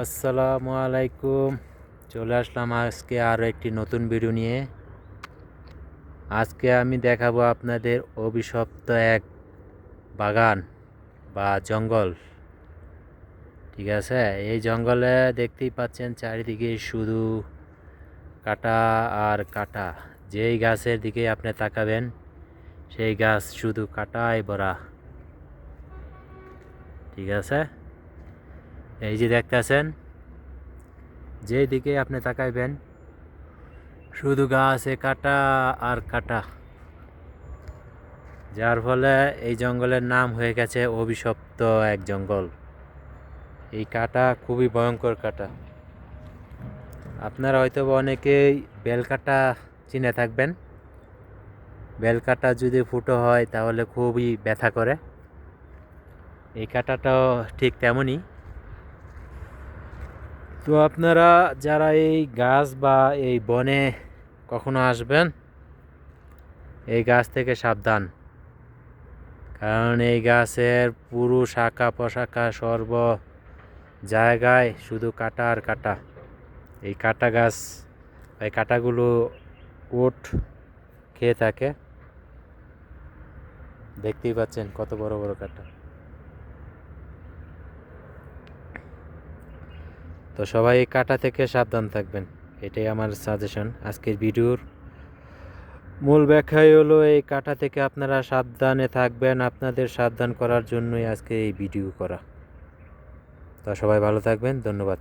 আসসালামু আলাইকুম। চলে আসলাম আজকে আরও একটি নতুন ভিডিও নিয়ে। আজকে আমি দেখাবো আপনাদের অভিশপ্ত এক বাগান বা জঙ্গল। ঠিক আছে? এই জঙ্গলে দেখতেই পাচ্ছেন চারিদিকে শুধু কাটা আর কাটা। যেই গাছের দিকে আপনি তাকাবেন, সেই গাছ শুধু কাটায় ভরা। ঠিক আছে? এই যে দেখতেছেন যেই দিকে আপনি তাকাইবেন, শুধু গাছে কাটা আর কাটা। যার ফলে এই জঙ্গলের নাম হয়ে গেছে অভিশপ্ত এক জঙ্গল। এই কাটা খুবই ভয়ঙ্কর কাটা। আপনারা হয়তো অনেকেই বেলকাটা চিনে থাকবেন। বেলকাটা যদি ফুটো হয়, তাহলে খুবই ব্যথা করে। এই কাটাটাও ঠিক তেমনই। তো আপনারা যারা এই গাছ বা এই বনে কখনো আসবেন, এই গাছ থেকে সাবধান। কারণ এই গাছের পুরো শাখা প্রশাখা সর্ব জায়গায় শুধু কাটা আর কাটা। এই কাটা গাছ, এই কাটাগুলো উট খেয়ে থাকে। দেখতেই পাচ্ছেন কত বড় বড় কাটা। তো সবাই কাটা থেকে সাবধান থাকবেন। এটাই আমার সাজেশন আজকের ভিডিওর মূল ব্যাখ্যাই হলো, এই কাটা থেকে আপনারা সাবধানে থাকবেন। আপনাদের সাবধান করার জন্যই আজকে এই ভিডিও করা। তো সবাই ভালো থাকবেন। ধন্যবাদ।